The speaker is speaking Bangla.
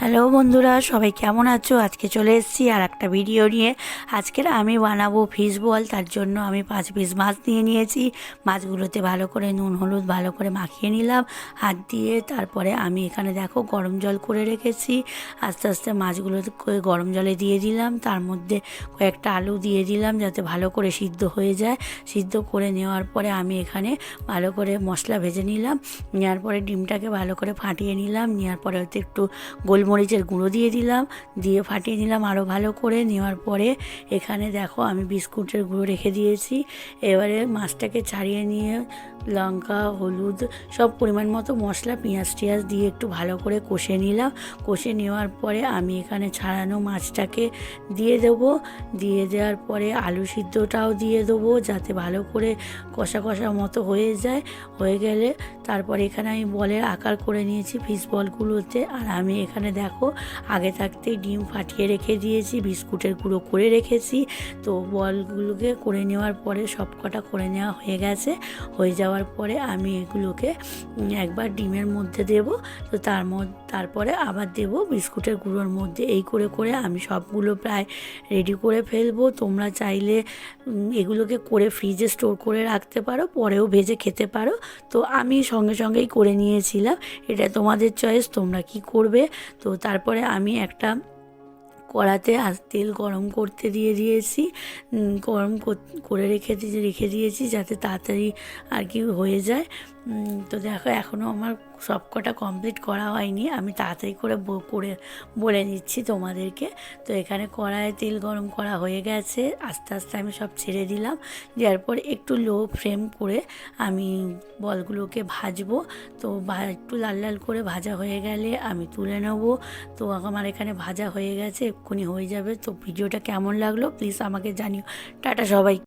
হ্যালো বন্ধুরা, সবাই কেমন আছো? আজকে চলে এসেছি আর একটা ভিডিও নিয়ে। আজকের আমি বানাবো ফিশ বল তার জন্য আমি পাঁচ পিস মাছ নিয়ে নিয়েছি। মাছগুলোতে ভালো করে নুন, হলুদ ভালো করে মাখিয়ে নিলাম। হাত দিয়ে তারপরে আমি এখানে দেখো গরম জল করে রেখেছি। আস্তে আস্তে মাছগুলোকে গরম জলে দিয়ে দিলাম। তার মধ্যে কয়েকটা আলু দিয়ে দিলাম যাতে ভালো করে সিদ্ধ হয়ে যায়। সিদ্ধ করে নেওয়ার পরে আমি এখানে ভালো করে মশলা ভেজে নিলাম। নেওয়ার পরে ডিমটাকে ভালো করে ফাটিয়ে নিলাম। নেওয়ার পরে হয়তো একটু গোলমরিচের গুঁড়ো দিয়ে দিলাম, দিয়ে ফাটিয়ে নিলাম আরও ভালো করে। নেওয়ার পরে এখানে দেখো আমি বিস্কুটের গুঁড়ো রেখে দিয়েছি। এবারে মাছটাকে ছাড়িয়ে নিয়ে লঙ্কা, হলুদ, সব পরিমাণ মতো মশলা, পেঁয়াজ টিয়াজ দিয়ে একটু ভালো করে কষে নিলাম। কষে নেওয়ার পরে আমি এখানে ছাড়ানো মাছটাকে দিয়ে দেবো। দিয়ে দেওয়ার পরে আলু সিদ্ধটাও দিয়ে দেবো যাতে ভালো করে কষা কষা মতো হয়ে যায়। হয়ে গেলে তারপরে এখানে আমি বলের আকার করে নিয়েছি ফিস বলগুলোতে। আর আমি এখানে দেখো, আগে থাকতেই ডিম ফাটিয়ে রেখে দিয়েছি, বিস্কুটের গুঁড়ো করে রেখেছি। তো বলগুলোকে করে নেওয়ার পরে সব কটা করে নেওয়া হয়ে গেছে। হয়ে যাওয়ার পরে আমি এগুলোকে একবার ডিমের মধ্যে দেব। তো তার মধ্যে তারপরে আবার দেব বিস্কুটের গুঁড়োর মধ্যে। এই করে করে আমি সবগুলো প্রায় রেডি করে ফেলব। তোমরা চাইলে এগুলোকে করে ফ্রিজে স্টোর করে রাখতে পারো, পরেও ভেজে খেতে পারো। তো আমি সঙ্গে সঙ্গেই করে নিয়েছিলাম। এটা তোমাদের চয়েস, তোমরা কি করবে? তো তারপরে আমি একটা কড়াতে আজ তেল গরম করতে দিয়ে দিয়েছি গরম কর- রেখে রেখে দিয়েছি যাতে তাড়াতাড়ি আর কি হয়ে যায়। তো দেখো এখনও আমার সব কটা কমপ্লিট করা হয়নি। আমি তাড়াতাড়ি করে করে বলে নিচ্ছি তোমাদেরকে। তো এখানে কড়ায় তেল গরম করা হয়ে গেছে। আস্তে আস্তে আমি সব ছেড়ে দিলাম। দেওয়ার পর একটু লো ফ্লেম করে আমি বলগুলোকে ভাজবো। তো একটু লাল লাল করে ভাজা হয়ে গেলে আমি তুলে নেব। তো আমার এখানে ভাজা হয়ে গেছে, এক্ষুনি হয়ে যাবে। তো ভিডিওটা কেমন লাগল প্লিজ আমাকে জানিও। টাটা সবাই